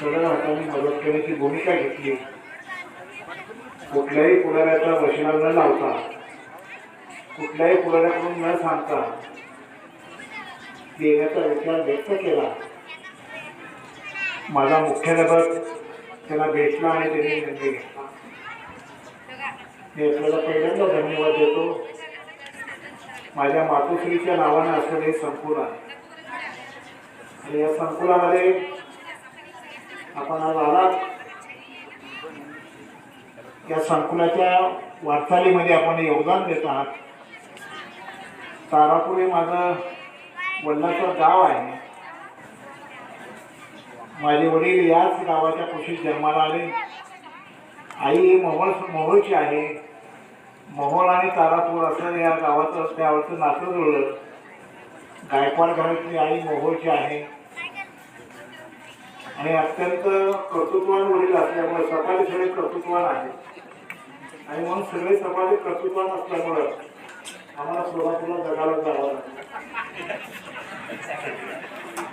सगळ्या हातांनी मदत करण्याची भूमिका घेतली. कुठल्याही पुढाऱ्याचा वशिला न लावता कुठल्याही पुढाऱ्याकडून न सांगता देण्याचा विचार व्यक्त केला. माझा मुख्याध्यापक त्याला भेटला आणि त्यांनी निर्णय घेतला. मी आपल्याला पहिल्यांदा धन्यवाद देतो. माझ्या मातोश्रीच्या नावानं असलेले हे संकुल आहे. आणि या संकुलामध्ये आपण आज आलात. या संकुलाच्या वाटचालीमध्ये आपण योगदान देत आहात. तारापूर हे माझं वडिलाचं गाव आहे. माझे वडील याच गावाच्या कुशीत जन्माला आले. आई ही मोहोळ मोहोळची आहे. मोहोळ आणि तारापूर असं या गावाचं त्यावरचं नातं जुळलं. गायकवाड घरातली आई मोहोळची आहे. आणि अत्यंत कर्तृत्वान वडील असल्यामुळे सकाळी सगळे कर्तृत्वान आहे आणि म्हणून सगळे सकाळी कर्तृत्वान असल्यामुळं आम्हाला सोलापूरला जगायला जावं लागलं.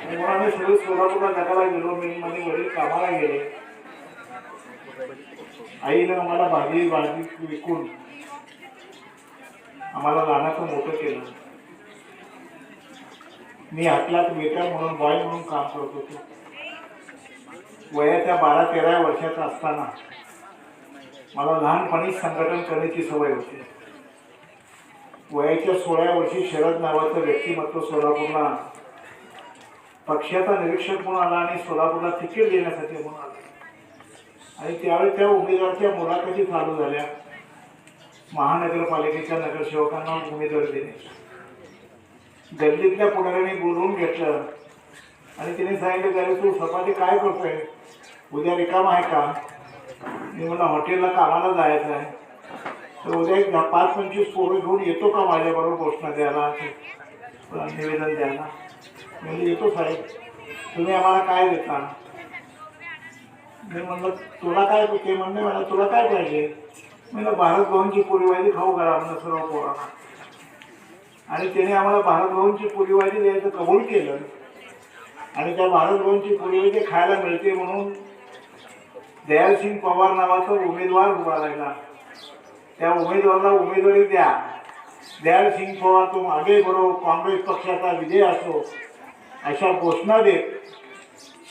आणि म्हणून आम्ही सगळे सोलापूरला जगायला गेलो. मी माझे वडील कामाला गेले. आईनं आम्हाला भाजी भाजी विकून आम्हाला लहानाचं मोठं केलं. मी हातलात वेटर म्हणून बॉय म्हणून काम करत होतो. वयाच्या बारा तेरा वर्षाचा असताना मला लहानपणीच संघटन करण्याची सवय होती. वयाच्या सोळाव्या वर्षी शरद नावाचं व्यक्तिमत्व सोलापूरला पक्षाचा निरीक्षक म्हणून आला आणि सोलापूरला तिकीट देण्यासाठी म्हणून आला. आणि त्यावेळी त्या उमेदवाराच्या मुलाखती चालू झाल्या. महानगरपालिकेच्या नगरसेवकांना उमेदवारी देणे गल्लीतल्या पुढाऱ्याने बोलवून घेतलं. आणि तिने सांगितलं अरे तू सपाटी काय करतोय? उद्या रिकाम आहे का? मी मला हॉटेलला कामाला जायचं आहे. तर उद्या एक दहा- पाच पंचवीस पोरं घेऊन येतो का माझ्याबरोबर घोषणा द्यायला? ते निवेदन द्यायला. म्हणजे येतो साहेब. तुम्ही आम्हाला काय देता? मी म्हणलं तुला काय ते म्हणणे मला तुला काय पाहिजे? म्हणलं भारत भवनची पोरीवाजी खाऊ घाला म्हणलं सर्व पोरांना. आणि त्याने आम्हाला भारत भवनची पोरीवाजी द्यायचं कबूल केलं. आणि त्या भारत पुरी पुरीवाजी खायला मिळते म्हणून दयालसिंग पवार नावाचा उमेदवार उभा राहिला. त्या उमेदवाराला उमेदवारी द्या. दयालसिंग पवार तो मागे बरो काँग्रेस पक्षाचा विजय असो अशा घोषणा देत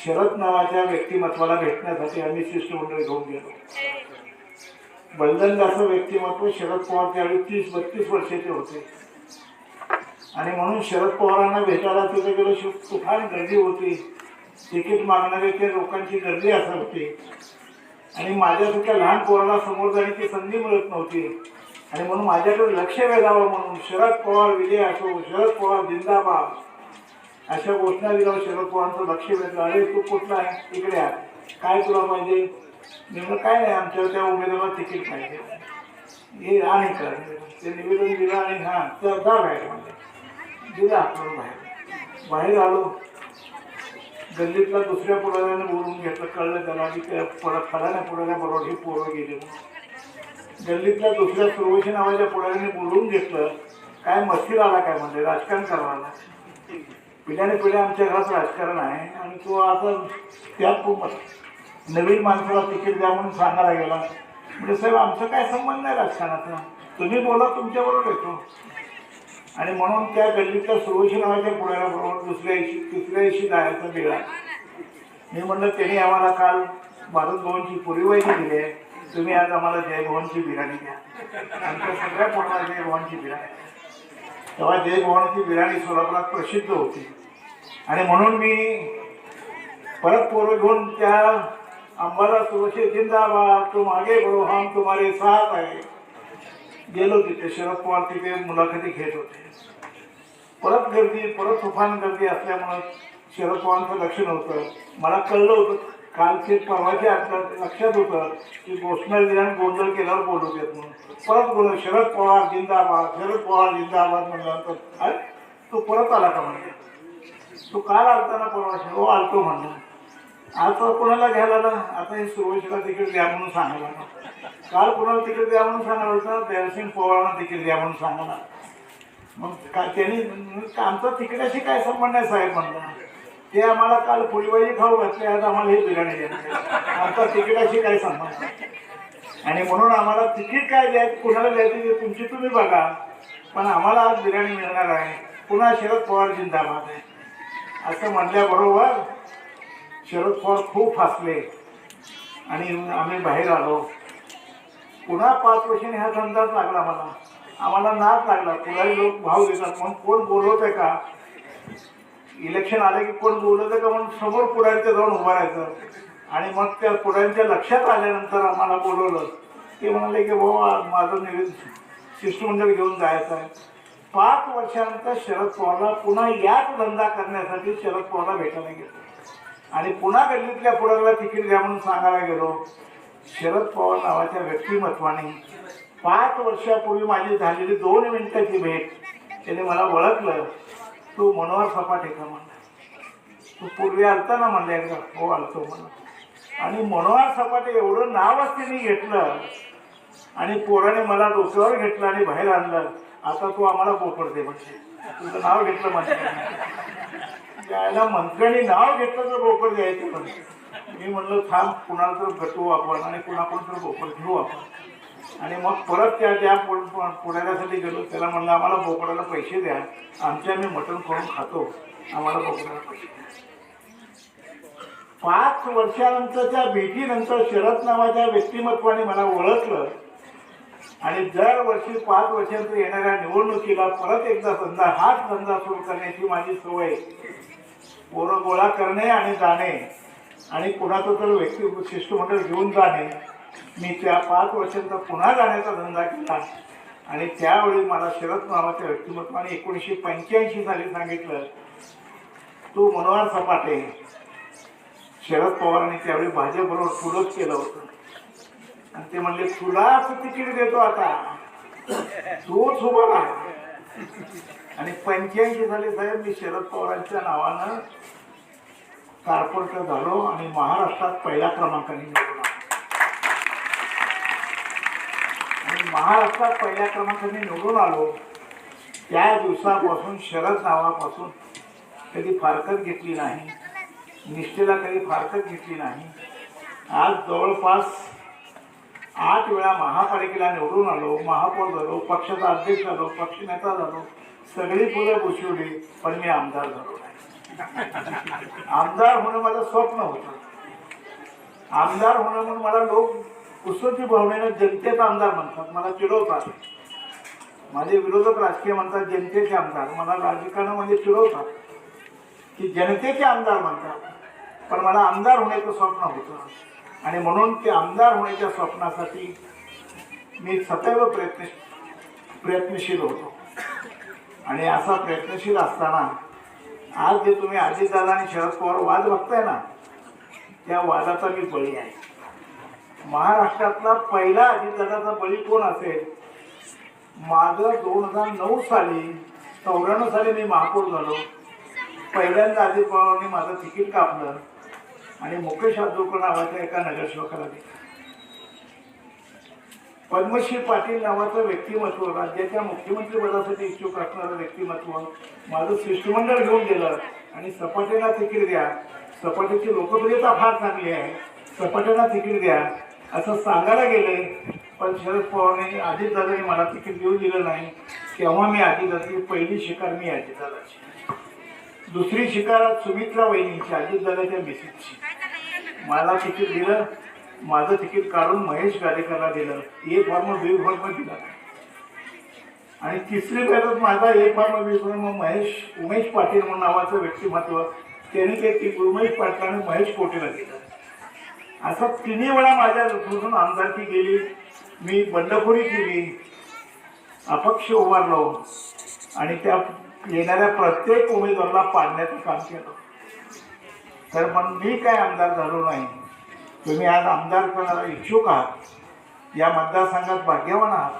शरद नावाच्या व्यक्तिमत्वाला भेटण्यासाठी आम्ही शिष्टमंडळ घेऊन गेलो. बलदंडाचं व्यक्तिमत्व शरद पवार त्यावेळी तीस बत्तीस वर्षाचे होते. आणि म्हणून शरद पवारांना भेटायला तिथे गेलो शिव तुफान गर्दी होती. तिकीट मागणाऱ्याच्या लोकांची गर्दी असं होती. आणि माझ्यासारख्या लहान पोराला समोर जाण्याची संधी मिळत नव्हती. आणि म्हणून माझ्याकडे लक्ष वेधावं म्हणून शरद पवार विजय असो शरद पवार जिंदाबाद अशा घोषणा दिल्यावर शरद पवारांचं लक्ष वेधलं. अरे तू कुठला आहे? इकडे आहे काय तुला पाहिजे? मी काय नाही. आमच्या त्या उमेदवाराला तिकीट पाहिजे. हे आणि कर. ते निवेदन दिलं आणि हां तर जा बाहेर. म्हणजे दिलं आपण बाहेर. बाहेर आलो. गल्लीतला दुसऱ्या पुढाऱ्याने बोलवून घेतलं. कळलं त्याला की त्या परत फलाण्या पुढाऱ्याबरोबर ही पोरं गेले म्हणून. गल्लीतल्या दुसऱ्या सुरवशी नावाच्या पुढाऱ्याने बोलवून घेतलं. काय मस्ती आला काय म्हणजे? राजकारण करायला पिढ्याने पिढ्या आमच्या घरात राजकारण आहे. आणि तो आता त्या खूप नवीन माणसाला तिकीट द्या म्हणून सांगायला गेला. म्हणजे साहेब आमचं काय संबंध नाही राजकारणाचा तुम्ही बोला तुमच्याबरोबर येतो. आणि म्हणून त्या गल्लीतल्या सुरवशी नावाच्या पुढाऱ्याबरोबर दुसऱ्या दिवशी तिसऱ्या दिवशी जायचा वेळा मी म्हणलं त्यांनी आम्हाला काल भारत भवनची पुरीवायची दिली आहे. तुम्ही आज आम्हाला जयभवनची बिर्याणी द्या. आमच्या सगळ्या पोटाला जयभवनची बिर्याणी. तेव्हा जयभवनची बिर्याणी सोलापुरात प्रसिद्ध होती. आणि म्हणून मी परत पोरं घेऊन त्या अंबाला सुरक्षित जिंदाबाद तू मागे बढो हम तुम्हारे साथ आहे गेलो तिथे शरद पवार तिथे मुलाखती घेत होते. परत गर्दी परत तुफान गर्दी असल्यामुळं शरद पवारांचं लक्ष नव्हतं. मला कळलं होतं कालचे परवाचे आठवड्यात लक्षात होतं की घोषणा दिल्याने गोंधळ केल्यावर बोलू देत म्हणून. परत बोल शरद पवार जिंदाबाद शरद पवार जिंदाबाद म्हणल्यानंतर तो परत आला का म्हणजे तो काल आलताना परवा हो आलतो म्हणला. आता कोणाला घ्यायला आला? आता हे सुरवेशीला तिकीट द्या म्हणून सांगायला काल कोणाला तिकीट द्या म्हणून सांगायला होतं देवसिंग पवारांना तिकीट द्या म्हणून सांगायला मग का त्यांनी आमचा तिकिटाशी काय संबंध आहे साहेब म्हणला? ते आम्हाला काल फुलबाजी खाऊ घातले आज आम्हाला हे बिर्याणी द्यायची आमचा तिकिटाशी काय संबंध नाही. आणि म्हणून आम्हाला तिकीट काय द्यायचं कुणाला द्यायचं ते तुमची तुम्ही बघा. पण आम्हाला आज बिर्याणी मिळणार आहे. पुन्हा शरद पवार जिंदाबाद आहे. असं म्हटल्याबरोबर शरद पवार खूप हसले आणि आम्ही बाहेर आलो. पुन्हा पाच वर्षांनी हा धंदाच लागला मला आम्हाला नाच लागला. कुणाही लोक भाव देतात. म्हणून कोण बोलवत आहे का? इलेक्शन आलं की कोण बोलवत आहे का? म्हणून समोर पुढारीचं जाऊन उभं राहायचं. आणि मग त्या पुढारीच्या लक्षात आल्यानंतर आम्हाला बोलवलं. ते म्हणाले की भाऊ माझं निवेदन शिष्टमंडळ घेऊन जायचं आहे. पाच वर्षानंतर शरद पवारला पुन्हा याच धंदा करण्यासाठी शरद पवारला भेटायला गेलं. आणि पुन्हा गल्लीतल्या पुढाऱ्याला तिकीट द्या म्हणून सांगायला गेलो. शरद पवार नावाच्या व्यक्तिमत्वाने पाच वर्षापूर्वी माझी झालेली दोन मिनिटाची भेट त्याने मला ओळखलं. तू मनोहर सपाटे का म्हणला. तू पूर्वी आलता ना म्हणलं एकदा हो आलतो म्हणा आणि मनोहर सपाटे एवढं नावच त्यांनी घेतलं आणि पोराने मला डोक्यावर घेतलं आणि बाहेर आणलं. आता तू आम्हाला पोपड म्हणजे तुझं नाव घेतलं म्हणजे त्याला मंत्र्यांनी नाव घेतलं तर बोकर द्यायचं म्हणजे मी म्हणलं थांब कुणाला तर भेटू आपण आणि कुणाकडून तर बोकर घेऊ आपण. आणि मग परत त्या त्या पु- पुढाऱ्यासाठी गेलो. त्याला म्हणलं आम्हाला बोकडाला पैसे द्या. आमचे आम्ही मटण करून खातो. आम्हाला बोकडाला पैसे द्या. पाच वर्षानंतरच्या भेटीनंतर शरद नावाच्या व्यक्तिमत्वाने मला ओळखलं. आणि दरवर्षी पाच वर्षांतर येणाऱ्या निवडणुकीला परत एकदा धंदा हाच धंदा सुरू करण्याची माझी सवय पोरं गोळा करणे आणि जाणे. आणि कुणाचं तर व्यक्ती शिष्टमंडळ घेऊन जाणे. मी त्या पाच वर्षांचा पुन्हा जाण्याचा धंदा केला. आणि त्यावेळी मला शरद नावाच्या व्यक्तिमत्वाने एकोणीसशे पंच्याऐंशी साली सांगितलं तू मनोहर सपाटे. शरद पवारांनी त्यावेळी भाजपबरोबर फुलच केलं होतं. आणि ते म्हणले तुलाच तिकीट देतो आता. तूच उभा राहा. आणि पंच्याऐंशी साली साहेब मी शरद पवारांच्या नावानं कार्पोरेटर झालो आणि महाराष्ट्रात पहिल्या क्रमांकाने निवडून आणि महाराष्ट्रात पहिल्या क्रमांकाने निवडून आलो त्या दिवसापासून शरद नावापासून कधी फारकत घेतली नाही निष्ठेला कधी फारकत घेतली नाही. आज जवळपास आठ वेळा महापालिकेला निवडून आलो महापौर झालो पक्षाचा अध्यक्ष झालो पक्षनेता झालो सगळी फुलं घुसवली पण मी आमदार झालो नाही. आमदार होणं माझं स्वप्न होतं. आमदार होणं म्हणून मला लोक कुसोची भावनेनं जनतेचा आमदार म्हणतात मला चिडवतात माझे विरोधक राजकीय म्हणतात जनतेचे आमदार. मला राजकारणामध्ये म्हणजे चिडवतात की जनतेचे आमदार म्हणतात. पण मला आमदार होण्याचं स्वप्न होतं. आणि म्हणून ते आमदार होण्याच्या स्वप्नासाठी मी सदैव प्रयत्न प्रयत्नशील होतो. आणि असा प्रयत्नशील असताना आज जे तुम्ही अजितदादा आणि शरद पवार वाद बघताय ना त्या वादाचा मी बळी आहे. महाराष्ट्रातला पहिला अजितदादाचा बळी कोण असेल? माझं दोन हजार नऊ साली चौऱ्याण्णव साली मी महापौर झालो. पहिल्यांदा अजित पवारांनी माझं तिकीट कापलं. आणि मुकेश आजोकर नावाच्या एका नगरसेवकाला दिलं. पद्मश्री पाटील नावाचं व्यक्तिमत्व राज्याच्या मुख्यमंत्रीपदासाठी इच्छुक असणारं व्यक्तिमत्व माझं शिष्टमंडळ घेऊन गेलं आणि सपाटेला तिकीट द्या. सपाटेची लोकप्रियता फार चांगली आहे. सपाटेला तिकीट द्या. असं सांगायला गेले पण शरद पवारने अजितदादांनी मला तिकीट देऊ दिलं नाही. तेव्हा मी अजितदादाची पहिली शिकार मी अजितदादाची दुसरी शिकार सुमित्रा वहिनीची अजितदादाच्या मिसेसची. मला तिकीट दिलं माझं तिकीट काढून महेश गाडेकरला दिलं. ए फॉर्म बी फॉर्म दिला. आणि तिसरी वेळात माझा A form B form Mahesh Umesh Patil म्हणून नावाचं व्यक्तिमत्व त्यांनी ते ती उमेश पाटलाने महेश कोटेला दिलं. असं तिन्ही वेळा माझ्या सोडून आमदारकी गेली मी बंडखोरी केली अपक्ष उभारलो आणि त्या येणाऱ्या प्रत्येक उमेदवाराला पाडण्याचं काम केलं. तर पण मी काय आमदार झालो नाही. तुम्ही आज आमदार करणारा इच्छुक आहात. या मतदारसंघात भाग्यवान आहात.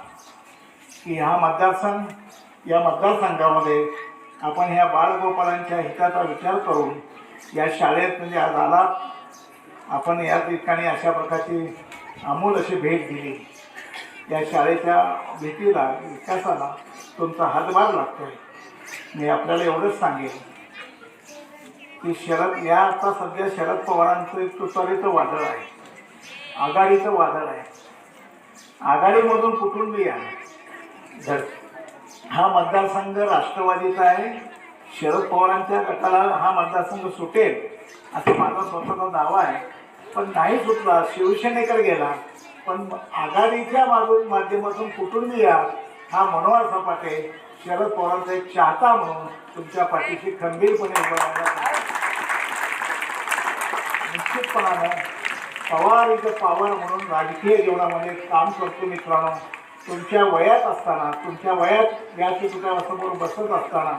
की हा मतदारसंघ या मतदारसंघामध्ये आपण ह्या बाळगोपालांच्या हिताचा विचार करून या शाळेत म्हणजे आज आलात. आपण या ठिकाणी अशा प्रकारची अमूल अशी भेट दिली. या शाळेच्या भेटीला विकासाला तुमचा हातभार लागतोय. मी आपल्याला एवढंच सांगेन. की शरद या आता सध्या शरद पवारांचं एक तुतारीचं वादळ आहे. आघाडीचं वादळ आहे. आघाडीमधून कुटुंबीय आहे हा मतदारसंघ राष्ट्रवादीचा आहे शरद पवारांच्या गटाला हा मतदारसंघ सुटेल असं माझा स्वतःचा दावा आहे. पण नाही सुटला शिवसेनेकडे गेला पण आघाडीच्या मागून माध्यमातून कुटुंबीय हा मनोहर सपाटे शरद पवारांचा एक चाहता म्हणून तुमच्या पाठीशी खंबीरपणे उभं राहिला निश्चितपणानं पवार इज अ पॉवर म्हणून राजकीय जीवनामध्ये काम करतो मित्रांनो. तुमच्या वयात असताना तुमच्या वयात व्यासपीठासमोर बसत असताना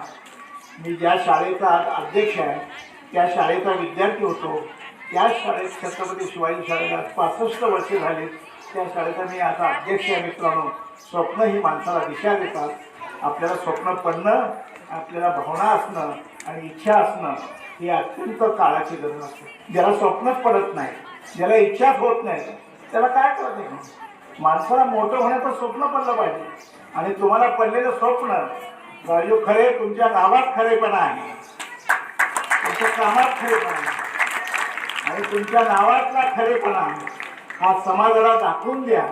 मी ज्या शाळेचा आज अध्यक्ष आहे त्या शाळेचा विद्यार्थी होतो. त्या शाळेत छत्रपती शिवाजी शाळेला पासष्ट वर्षे झाली. त्या शाळेचा मी आता अध्यक्ष आहे मित्रांनो. स्वप्न ही माणसाला दिशा देतात. आपल्याला स्वप्न पडणं आपल्याला भावना असणं आणि इच्छा असणं ही अत्यंत काळाची गरज असते. ज्याला स्वप्नच पडत नाही ज्याला इच्छाच होत नाही त्याला काय करत नाही माणसाला मोठं होण्याचं स्वप्न पडलं पाहिजे. आणि तुम्हाला पडलेलं स्वप्न राजू खरे तुमच्या गावात खरेपणा आहे. तुमच्या कामात खरेपणा आहे. आणि तुमच्या नावातला खरेपणा हा समाजाला दाखवून द्या.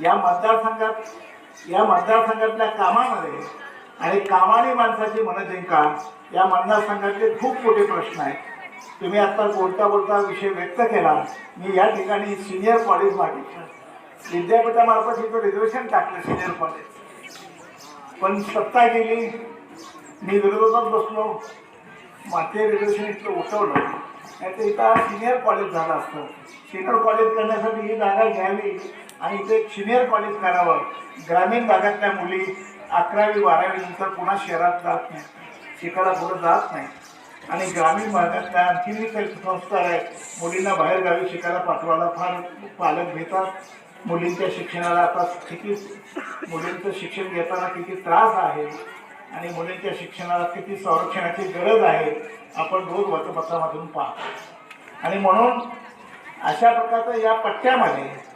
या मतदारसंघात या मतदारसंघातल्या कामामध्ये आणि कामाने माणसाची मन जिंका या मतदारसंघातले खूप मोठे प्रश्न आहेत. तुम्ही आता बोलता बोलता विषय व्यक्त केला. मी या ठिकाणी सिनियर कॉलेज मागितलं विद्यापीठामार्फत इथं रिझर्वेशन टाकलं सिनियर कॉलेज पण सत्ता गेली. मी विरोधात बसलो. माते रिझर्वेशन इथलं उठवलं. नाही तर इथं सिनियर कॉलेज झालं असतं. सिनियर कॉलेज करण्यासाठी ही जागा घ्यावी आणि इथे सिनियर कॉलेज करावं. ग्रामीण भागातल्या मुली अकरावी बारावी नंतर पुन्हा शहरात जात नाही. शिकायला पुढं जात नाही. आणि ग्रामीण भागातल्या आणखीनही काही संस्कार आहेत मुलींना बाहेरगावी शिकायला पाठवायला फार पालक घेतात. मुलींच्या शिक्षणाला आता किती मुलींचं शिक्षण घेताना किती त्रास आहे आणि मुलींच्या शिक्षणाला किती संरक्षणाची गरज आहे आपण रोज वर्तपत्रामधून पाहतो. आणि म्हणून अशा प्रकारचं या पट्ट्यामध्ये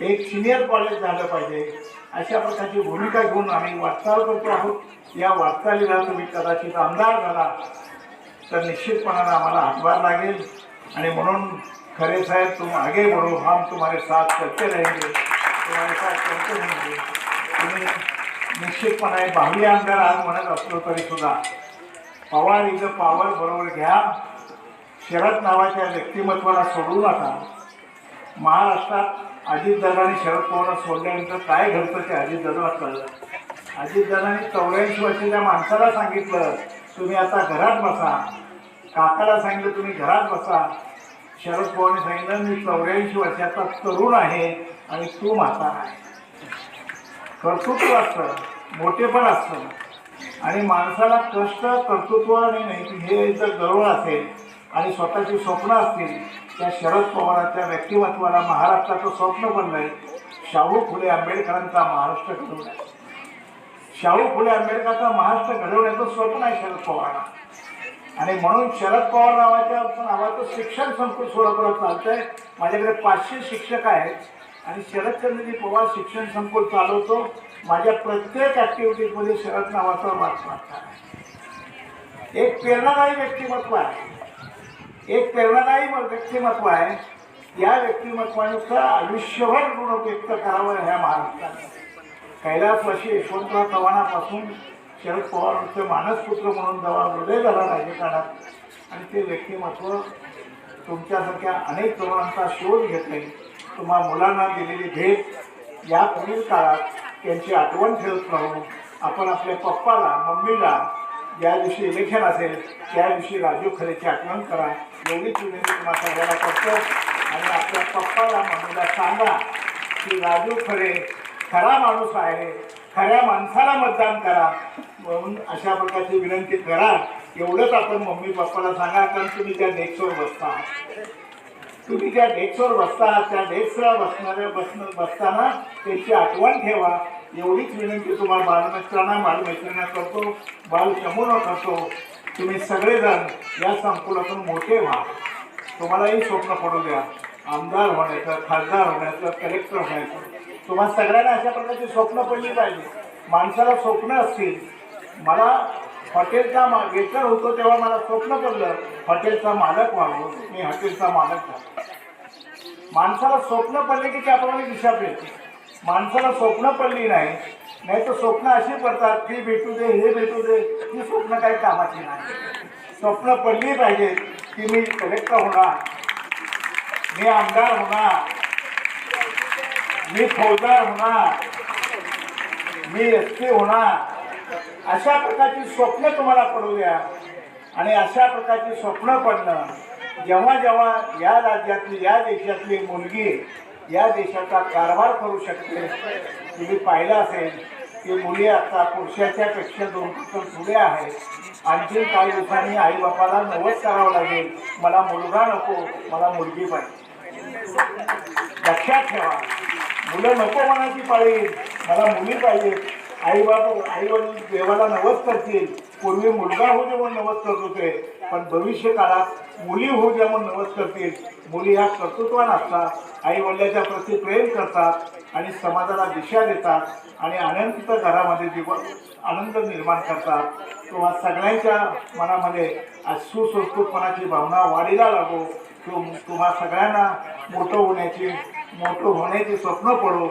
एक सिनियर कॉलेज झालं पाहिजे. अशा प्रकारची भूमिका घेऊन आम्ही वाटचाल करतो आहोत. या वाटचालीला तुम्ही कदाचित आमदार झाला तर निश्चितपणानं आम्हाला हातभार लागेल. आणि म्हणून खरे साहेब तुम आगे बढ़ो. हम तुम्हारे साथ करते रहेंगे. तुम्हारे साथ करते रहेंगे. तुम्ही निश्चितपणे भावी आमदार आज म्हणत असलो तरी सुद्धा. पवार इथं पावर बरोबर घ्या. शरद नावाच्या व्यक्तिमत्वाला सोडू नका. महाराष्ट्रात अजितदादांनी शरद पवार सोडल्यानंतर काय घडतं ते अजितदादाला कळलं अजितदादांनी चौऱ्याऐंशी वर्षाच्या माणसाला सांगितलं तुम्ही आता घरात बसा. काकाला सांगितलं तुम्ही घरात बसा. शरद पवारने सांगितलं मी चौऱ्याऐंशी वर्षाचा तरुण आहे आणि तू म्हातारा आहे. कर्तृत्व असतं मोठेपण असतं. आणि माणसाला कष्ट कर्तृत्व आणि नाही हे जर गौरव असेल आणि स्वतःची स्वप्न असतील त्या शरद पवारांच्या व्यक्तिमत्वाला महाराष्ट्राचं स्वप्न बनलंय. शाहू फुले आंबेडकरांचा महाराष्ट्र घडवून शाहू फुले आंबेडकरचा महाराष्ट्र घडवण्याचं स्वप्न आहे शरद पवारांना. आणि म्हणून शरद पवार नावाच्या नावाचं शिक्षण संकुल सोलापुरात चालतंय. माझ्याकडे पाचशे शिक्षक आहेत. आणि शरदचंद्रजी पवार शिक्षण संकुल चालवतो. माझ्या प्रत्येक ॲक्टिव्हिटीजमध्ये शरद नावाचा वाट आहे एक प्रेरणादायी व्यक्तिमत्व आहे. एक प्रेरणादायी व्यक्तिमत्व आहे. या व्यक्तिमत्वाचं आयुष्यभर गुणोपयुक्त व्यक्त करावं ह्या महाराष्ट्राने वर्षी यशवंतराव चव्हाणापासून शरद पवारांचे मानसपुत्र म्हणून जवळ हृदय झाला राजकारणात. आणि ते व्यक्तिमत्व तुमच्यासारख्या अनेक तरुणांचा शोध घेतले. तुम्हा मुलांना दिलेली भेट या पुढील काळात त्यांची आठवण ठेवत राहू. आपण आपल्या पप्पाला मम्मीला ज्या दिवशी इलेक्शन असेल त्या दिवशी राजू खरेची आठवण करा. एवढीच विनंती तुम्हाला सांगायला करतो. आणि आपल्या पप्पाला मम्मीला सांगा की राजू खरे खरा माणूस आहे. खऱ्या माणसाला मतदान करा. म्हणून अशा प्रकारची विनंती करा. एवढंच आपण मम्मी पप्पाला सांगा. कारण तुम्ही त्या डेस्कवर बसता. तुम्ही ज्या डेस्कवर बसता त्या डेस्कला बसणाऱ्या बसणं बसताना त्यांची आठवण ठेवा. एवढीच विनंती तुम्हाला बालमित्रांना बालमैत्रिणींना करतो बालचमूनं करतो. तुम्ही सगळेजण या संकुलातून मोठे व्हा. तुम्हालाही स्वप्न पडू द्या. आमदार होण्याचं खासदार होण्याचं कलेक्टर होण्याचं. तुम्हाला सगळ्यांना अशा प्रकारची स्वप्न पडली पाहिजे. माणसाला स्वप्न असतील. मला हॉटेलचा मा वेटर होतो तेव्हा मला स्वप्न पडलं. हॉटेलचा मालक व्हावं. मी हॉटेलचा मालक झालो. माणसाला स्वप्न पडले की त्याप्रमाणे दिशा मिळते. माणसाला स्वप्न पडली नाही नाही तर स्वप्न अशी पडतात ती भेटू दे हे भेटू दे ही स्वप्न काही कामाची नाही. स्वप्न पडली पाहिजे की मी कलेक्टर होणार मी आमदार होणार मी फौजदार होणार मी एस पी होणार. अशा प्रकारची स्वप्न तुम्हाला पडू द्या. आणि अशा प्रकारची स्वप्न पडणं जेव्हा जेव्हा या राज्यातली या देशातली मुलगी या देशाचा कारभार करू शकते. तुम्ही पाहिलं असेल की मुली आता पुरुषाच्या पेक्षा दोन पुस्तक पुढे आहेत. आणखी काही दिवसांनी आईबापाला नवस करावं लागेल. मला मुलगा नको मला मुलगी पाहिजे. लक्षात ठेवा. मुलं नको म्हणायची पाळी. मला मुली पाहिजे आई बाप आई वडील देवाला नवस करतील. पूर्वी मुलगा होऊ दे म्हणून नवस करत होते पण भविष्य काळात मुली होऊ द्या म्हणून नवस करतील. मुली ह्या कर्तृत्वान असतात. आई वडिलाच्या प्रती प्रेम करतात आणि समाजाला दिशा देतात आणि आनंदित घरामध्ये जीवन आनंद निर्माण करतात. किंवा सगळ्यांच्या मनामध्ये आज सुसंस्कृतपणाची भावना वाढीला लागो. किंवा तुम्हा सगळ्यांना मोठं होण्याची मोठं होण्याची स्वप्न पडो.